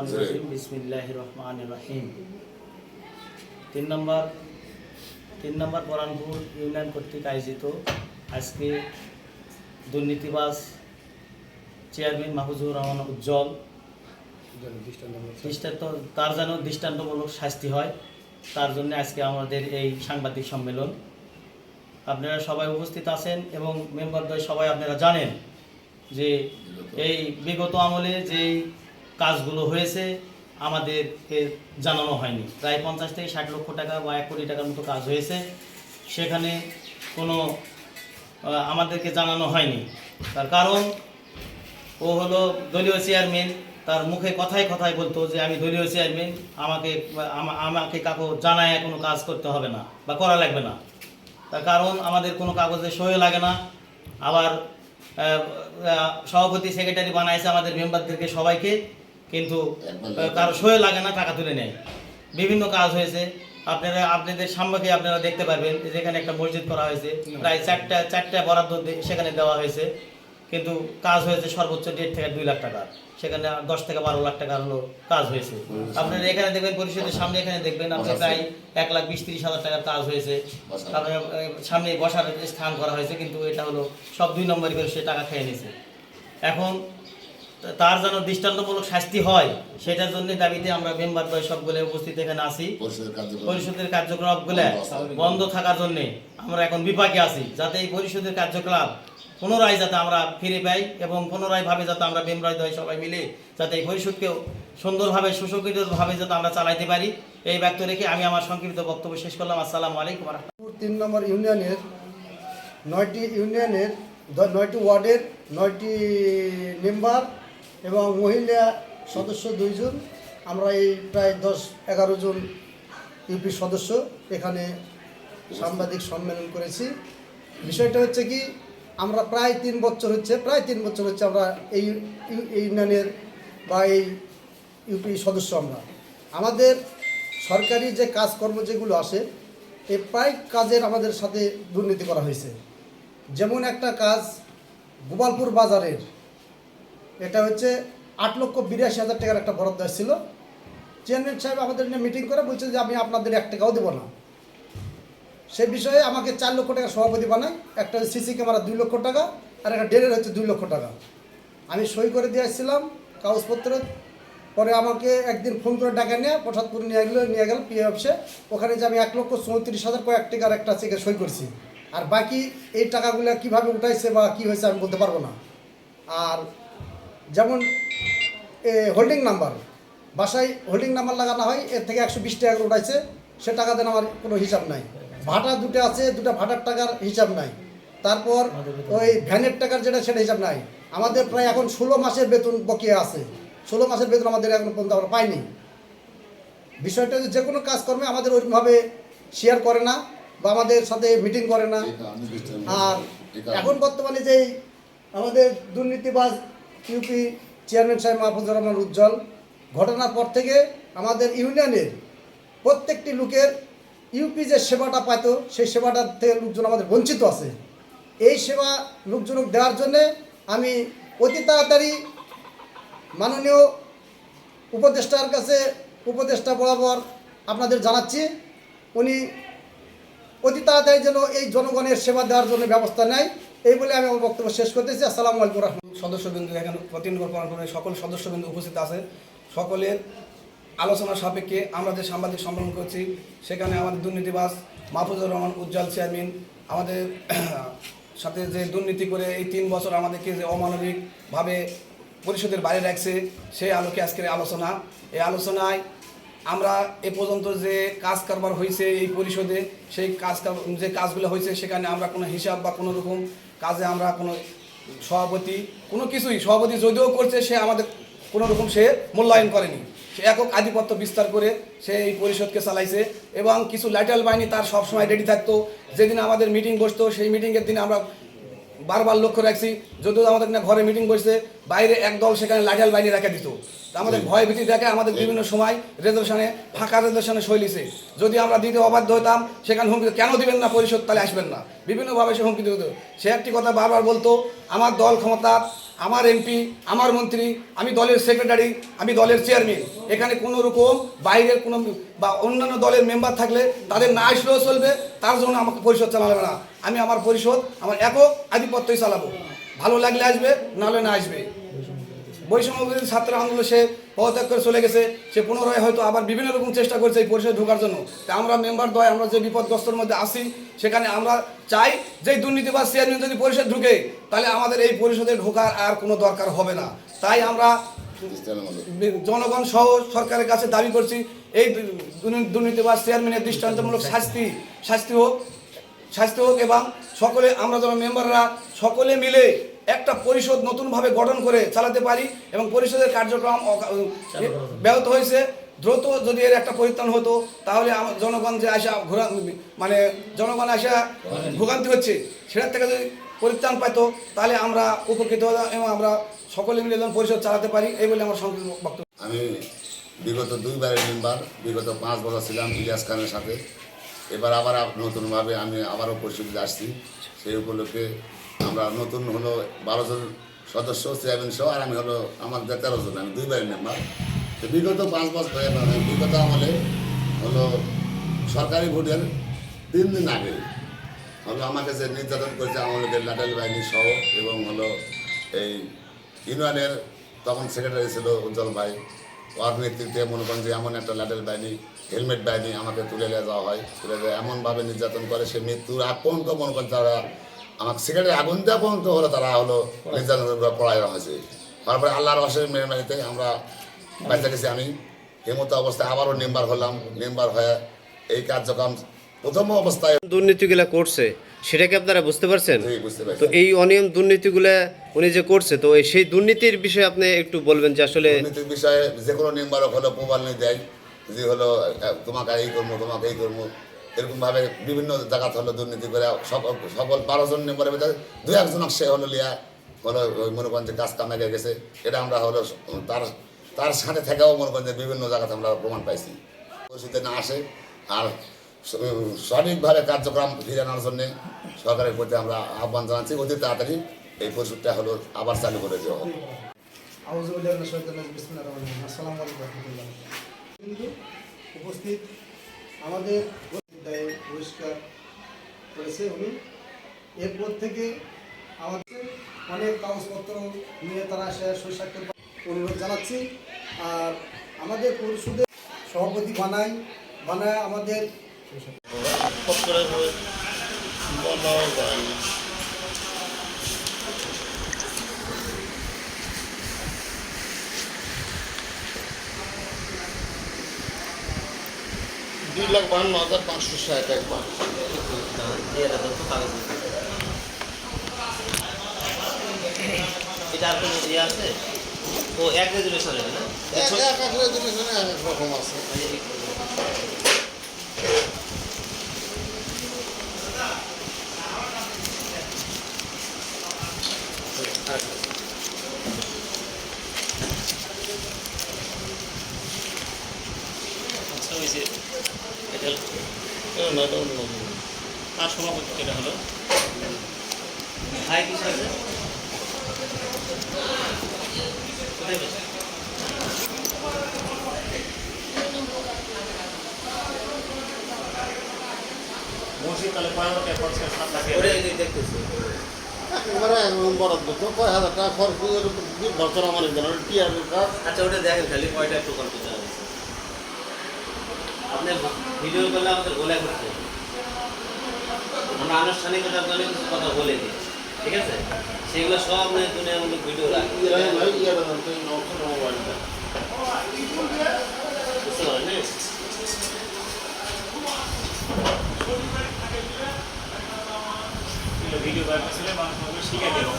রহিম বিসমিল্লাহ রহমান রহিম তিন নম্বর তিন নম্বর পরানপুর ইউনিয়ন কর্তৃক আয়োজিত আজকে দুর্নীতিবাজ চেয়ারম্যান মাহফুজুর রহমান উজ্জ্বল দৃষ্টান্ত তার যেন দৃষ্টান্তমূলক শাস্তি হয় তার জন্য আজকে আমাদের এই সাংবাদিক সম্মেলন। আপনারা সবাই উপস্থিত আছেন এবং মেম্বারদ্বয় সবাই আপনারা জানেন যে এই বিগত আমলে যেই কাজগুলো হয়েছে আমাদেরকে জানানো হয়নি। প্রায় পঞ্চাশ থেকে ষাট লক্ষ টাকা বা এক কোটি টাকার মতো কাজ হয়েছে। সেখানে কোনো আমাদেরকে জানানো হয়নি। তার কারণ, ও হলো দলীয় চেয়ারম্যান, তার মুখে কথায় কথায় বলতো যে, আমি দলীয় চেয়ারম্যান, আমাকে, আমা- আমাকে কাকু জানায় কোনো কাজ করতে হবে না বা করা লাগবে না। তার কারণ, আমাদের কোনো কাগজে সই লাগে না। আবার সভাপতি, সেক্রেটারি বানাইছে আমাদের মেম্বারদেরকে সবাইকে। কিন্তু কারও সই লাগে না টাকা তুলে নেয়। বিভিন্ন কাজ হয়েছে। আপনারা আপনাদের সামনে আপনারা দেখতে পারবেন যেখানে একটা মসজিদ করা হয়েছে। প্রায় চারটা চারটা বরাদ্দ সেখানে দেওয়া হয়েছে। কিন্তু কাজ হয়েছে সর্বোচ্চ দেড় থেকে দুই লাখ টাকা। সেখানে দশ থেকে বারো লাখ টাকার হলো কাজ হয়েছে। আপনারা এখানে দেখবেন পরিষদের সামনে এখানে দেখবেন আপনি প্রায় এক লাখ বিশ তিরিশ হাজার টাকার কাজ হয়েছে। তারপরে সামনে বসার স্থান করা হয়েছে কিন্তু এটা হলো সব দুই নম্বর করে সে টাকা খেয়ে নিয়েছে এখন তার যেন দৃষ্টান্তমূলক শাস্তি হয় সেটার জন্য দাবিতে আমরা মেম্বার দয় সবগুলো উপস্থিত এখানে আসি পরিষদের কার্যকলাপগুলো বন্ধ থাকার জন্য আমরা এখন বিপাকে আছি যাতে এই পরিষদের কার্যকলাপ পুনরায় যাতে আমরা ফিরে পাই এবং পুনরায় ভাবে যাতে আমরা মেম্বার দয় সবাই মিলে যাতে এই পরিষদকেও সুন্দরভাবে সুশোভিতভাবে যাতে আমরা চালাইতে পারি। এই ব্যক্ত রেখে আমি আমার সংক্ষিপ্ত বক্তব্য শেষ করলাম। আসসালামু আলাইকুম তিন নম্বর ইউনিয়নের নয়টি ইউনিয়নের নয়টি ওয়ার্ডের নয়টি মেম্বার এবং মহিলা সদস্য দুইজন, আমরা এই প্রায় দশ, এগারো জন ইউপি সদস্য এখানে সাংবাদিক সম্মেলন করেছি। বিষয়টা হচ্ছে কি, আমরা প্রায় তিন বছর হচ্ছে, প্রায় তিন বছর হচ্ছে আমরা এই এই ইউনিয়নের বা এই ইউপি সদস্য আমরা। আমাদের সরকারি যে কাজকর্ম যেগুলো আসে এই প্রায় কাজের আমাদের সাথে দুর্নীতি করা হয়েছে। যেমন একটা কাজ গোপালপুর বাজারের এটা হচ্ছে আট লক্ষ বিরাশি হাজার টাকার একটা বরাদ্দ ছিল চেয়ারম্যান সাহেব আমাদের নিয়ে মিটিং করে বলছে যে, আমি আপনাদের এক টাকাও দেবো না। সে বিষয়ে আমাকে চার লক্ষ টাকা সভাপতি বানায়। একটা সিসি ক্যামেরা দুই লক্ষ টাকা, আর একটা ডেলের হচ্ছে দুই লক্ষ টাকা। আমি সই করে দিয়ে আসছিলাম কাগজপত্র। পরে আমাকে একদিন ফোন করে ডাকা নিয়ে প্রসাদপুর নিয়ে গেলো নিয়ে গেল পি অফিসে ওখানে যে আমি এক লক্ষ চৌত্রিশ হাজার কয়েক টাকার একটা চেকে সই করছি। আর বাকি এই টাকাগুলো কীভাবে উঠাইছে বা কি হয়েছে আমি বলতে পারব না। আর যেমন এ হোল্ডিং নাম্বার বাসায় হোল্ডিং নাম্বার লাগানো হয় এর থেকে একশো বিশ টাকা করে উঠাইছে সে টাকা দেন আমার কোনো হিসাব নাই। ভাটা দুটো আছে দুটো ভাটার টাকার হিসাব নাই। তারপর ওই ভ্যানের টাকার যেটা সেটা হিসাব নাই। আমাদের প্রায় এখন ষোলো মাসের বেতন বকিয়ে আছে। ষোলো মাসের বেতন আমাদের এখন পর্যন্ত আমরা পাইনি। বিষয়টা যে কোনো কাজকর্মে আমাদের ওইভাবে শেয়ার করে না বা আমাদের সাথে মিটিং করে না। আর এখন বর্তমানে যেই আমাদের দুর্নীতিবাজ ইউপি চেয়ারম্যান সাহেব মাহফুজুর রহমান উজ্জ্বল। ঘটনার পর থেকে আমাদের ইউনিয়নের প্রত্যেকটি লোকের ইউপি যে সেবাটা পাইত, সেই সেবাটার থেকে লোকজন আমাদের বঞ্চিত আছে। এই সেবা লোকজনক দেওয়ার জন্যে আমি অতি তাড়াতাড়ি মাননীয় উপদেষ্টার কাছে, উপদেষ্টা বরাবর আপনাদের জানাচ্ছি, উনি অতি তাড়াতাড়ি যেন এই জনগণের সেবা দেওয়ার জন্য ব্যবস্থা নেয়। এই বলে আমি আমার বক্তব্য শেষ করতেছি। আসসালামু আলাইকুম রহমতুল্লাহ। সদস্যবৃন্দ এখানে করার সকল সদস্যবৃন্দ উপস্থিত আছে সকলের আলোচনা সাপেক্ষে আমরা যে সাংবাদিক সম্মেলন করছি, সেখানে আমাদের দুর্নীতিবাস মাহফুজুর রহমান উজ্জ্বল চেয়ারম্যান, আমাদের সাথে যে দুর্নীতি করে এই তিন বছর আমাদেরকে যে অমানবিকভাবে পরিষদের বাইরে রাখছে, সেই আলোকে আজকের আলোচনা। এই আলোচনায় আমরা এ পর্যন্ত যে কাজ কারবার হয়েছে এই পরিষদে, সেই কাজ যে কাজগুলো হয়েছে সেখানে আমরা কোনো হিসাব বা কোনো রকম কাজে আমরা কোনো সভাপতি, কোনো কিছুই সভাপতি যদিও করছে, সে আমাদের কোনো রকম সে মূল্যায়ন করেনি। সে একক আধিপত্য বিস্তার করে সে এই পরিষদকে চালাইছে এবং কিছু ল্যাটাল বাহিনী তার সবসময় রেডি থাকতো। যেদিন আমাদের মিটিং বসতো, সেই মিটিংয়ের দিনে আমরা বারবার লক্ষ্য রাখছি যদিও আমাদের না ঘরে মিটিং বসছে বাইরে একদল সেখানে লাঠাল বাহিনী রেখে দিত। তা আমাদের ভয় ভীতি দেখে আমাদের বিভিন্ন সময় রেজলিউশনে ফাঁকা রেজলিউশনে শৈলীছে যদি আমরা দিতে অবাধ্য হতাম সেখানে হুমকি কেন দিবেন না পরিষদ তাহলে আসবেন না। বিভিন্নভাবে সে হুমকি দিত। সে একটি কথা বারবার বলতো আমার দল ক্ষমতা আমার এমপি আমার মন্ত্রী, আমি দলের সেক্রেটারি আমি দলের চেয়ারম্যান এখানে কোনো রকম বাইরের কোনো বা অন্যান্য দলের মেম্বার থাকলে তাদের না আসলেও চলবে, তার জন্য আমাকে পরিষদ চালাবে না। আমি আমার পরিষদ, আমার একক আধিপত্যই চালাবো। ভালো লাগলে আসবে নাহলে না আসবে। বৈষম্য ছাত্র আন্দোলন সে পদত্যাগ করে চলে গেছে। সে পুনরায় হয়তো আবার বিভিন্ন রকম চেষ্টা করছে এই পরিষদে ঢোকার জন্য। তা আমরা মেম্বার দয় আমরা যে বিপদগ্রস্তর মধ্যে আসি সেখানে আমরা চাই যে দুর্নীতিবাদ চেয়ারম্যান যদি পরিষদ ঢুকে, তাহলে আমাদের এই পরিষদে ঢোকার আর কোনো দরকার হবে না। তাই আমরা জনগণ সহ সরকারের কাছে দাবি করছি, এই দুর্নী- দুর্নীতিবাদ চেয়ারম্যানের দৃষ্টান্তমূলক শাস্তি শাস্তি হোক শাস্তি হোক এবং সকলে, আমরা যেন মেম্বাররা সকলে মিলে একটা পরিষদ নতুনভাবে গঠন করে চালাতে পারি এবং পরিষদের কার্যক্রম ব্যাহত হয়েছে। দ্রুত যদি এর একটা পরিত্রাণ হতো তাহলে আমার জনগণ যে আসা ঘোরা মানে জনগণ আসা ভোগান্তি হচ্ছে সেটার থেকে যদি পরিত্রাণ পাইতো তাহলে আমরা উপকৃত হতাম এবং আমরা সকলে মিলে যেন পরিষদ চালাতে পারি এই বলে আমার সংক্ষিপ্ত বক্তব্য। আমি বিগত দুইবারের মেম্বার বিগত পাঁচ বছর ছিলাম ইলিয়াস খানের সাথে। এবার আবার নতুনভাবে আমি আবারও পরিষদে আসছি। সেই উপলক্ষে আমরা নতুন হলো বারো জন সদস্য, চেয়ারম্যান সহ, আর আমি হলো আমার তেরো জন, আমি দুইবারের মেম্বার তো বিগত পাঁচ বছর মানে বিগত আমলে হলো সরকারি ভোটের তিন দিন আগে হলো আমাকে যে নির্যাতন করেছে আমলের লাটাল বাহিনী সহ এবং হলো এই ইউনিয়নের তখন সেক্রেটারি ছিল উজ্জ্বল ভাই। ওর নেতৃত্বে মনে করেন যে এমন একটা লাটেল বাহিনী, হেলমেট বাহিনী আমাকে তুলে নিয়ে যাওয়া হয়। তুলে এমনভাবে নির্যাতন করে, সে মৃত্যুর আগ পর্যন্ত মনে করেন তারা আমাকে সেক্রেটারি আগুন দেওয়া পর্যন্ত হলো তারা হলো নির্যাতন করে হয়েছে তারপরে আল্লাহর বাসের মেহরবানিতে আমরা বাচ্চা গেছি আমি। এই মতো অবস্থায় আবারও মেম্বার হলাম মেম্বার হয়ে এই কার্যক্রম প্রথম অবস্থায় দুর্নীতিগুলা করছে সেটা কি আপনারা বুঝতে পারছেন? তো এই অনিয়ম দুর্নীতিগুলা উনি যে করছে তো সেই দুর্নীতির বিষয়ে আপনি একটু বলবেন যে আসলে দুর্নীতির বিষয়ে যে কোনো নিম্বারক হলো প্রবাল নিয়ে দেয় যে হলো তোমাকে এই করব তোমাকে এই করব। এরকমভাবে বিভিন্ন জায়গাতে হলো দুর্নীতি করে সকল সকল বারো জন দু একজন সে হলো লিয়া, হলো ওই মনে করেন কাজ কামে গেছে। এটা আমরা হলো তার তার সাথে থেকেও মনে যে বিভিন্ন জায়গাতে আমরা প্রমাণ পাইছি। পরিস্থিতি না আসে, আর সঠিকভাবে কার্যক্রম ফিরে আনার জন্যে সরকারের প্রতি আমরা আহ্বান জানাচ্ছি। অতি তাড়াতাড়ি এই পরিষদটা হলো আবার চালু করে দেওয়া হবে উপস্থিত আমাদের দায়ে পুরস্কার করেছে উনি। এরপর থেকে আমাদের অনেক কাগজপত্র নিয়ে তারা সে সুস্বাক্ষর অনুরোধ জানাচ্ছি। আর আমাদের পরিষদের সভাপতি বানাই বানায় আমাদের দুই লাখ বাহান্ন হাজার পাঁচশো ষাট একবার। এটা আর কোনো ইয়ে আছে? ও এক রেজুলেশনের না? এক এক রেজুলেশনে এক এক রকম আছে আচ্ছা ওই যে এটা আর সভাপতি এটা হলো? ভাই কি সাথে কোথায় বসে? মসজিদ তাহলে কয় হাজার টাকা খরচ করে দেখতেছি। এবারে বরাদ্দ তো কয় হাজার টাকা খরচ করে বছর আমার জন্য টিআরের আচ্ছা ওটা দেখেন খালি কয়টা টোকন করতে হবে আপনি ভিডিও করলে আমাদের গোলা করতে। হবে। আমরা আনুষ্ঠানিকতার জন্য কিছু কথা বলে দিই। ঠিক আছে? সেগুলো সব আপনি দুনিয়ামূলক ভিডিও রাখি। মোবাইলটা বুঝতে পারেন ভিডিও মানুষ শিখে দেবো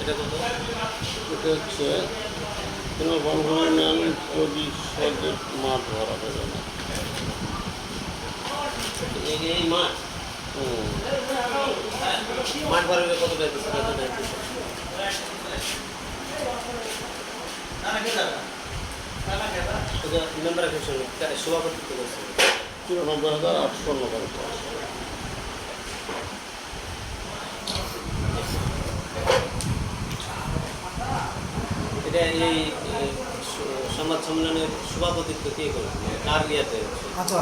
এটা কত? এটা হচ্ছে কোনো গণগণন পরিষদের মাঠ ভরা হবে না এই- মাঠ মাঠ ভরাবে কত পেয়েছে কত মেম্বার সভাপতিত্ব করছে চুরানব্বই হাজার আটশো এই সংবাদ সম্মেলনের সভাপতিত্ব কে করে কার ইয়েতে? আচ্ছা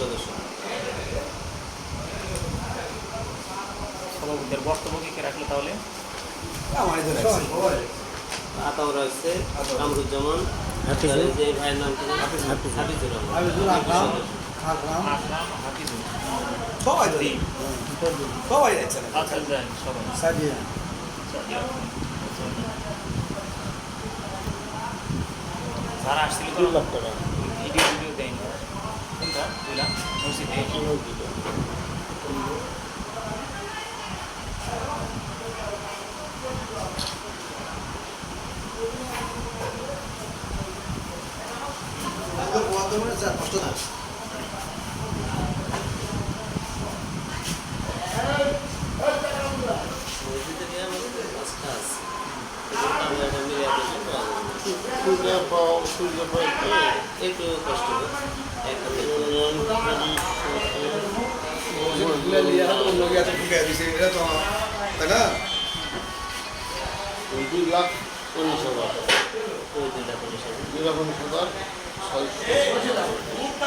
সদস্য। সভাপতির কে রাখল তাহলে? আতাও রয়েছে কামরুজ্জামান যে ভাইয়ের নাম হাফিজুর। সবাই তো। সবাই যাচ্ছে না আচ্ছা যাই সবাই আসছিল ভিডিও ভিডিও দেয়নি। কোনটা? বুঝলাম মসজিদে মসজিদে গিয়ে আমাদের কাজটা আছে আমি একটা মিলিয়ে দিলে পাওয়া যাবে। সূর্য পাও সূর্য পাও একটু কষ্ট তাই না দুই লাখ উনিশ হাজার দুই লাখ উনিশ হাজার ছয়শো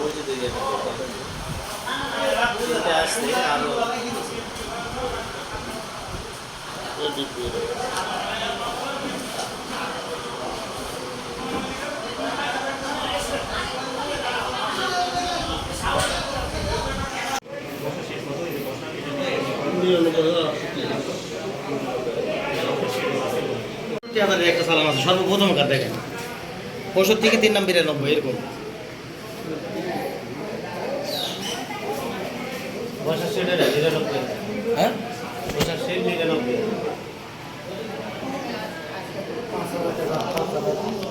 মসজিদে গিয়ে একটা করতে হবে। সর্বপ্রথম কার দেখেন পঁয়ষট্টি থেকে তিন নাম বিরানব্বই এরকম হ্যাঁ? পাঁচ হাজার টাকা।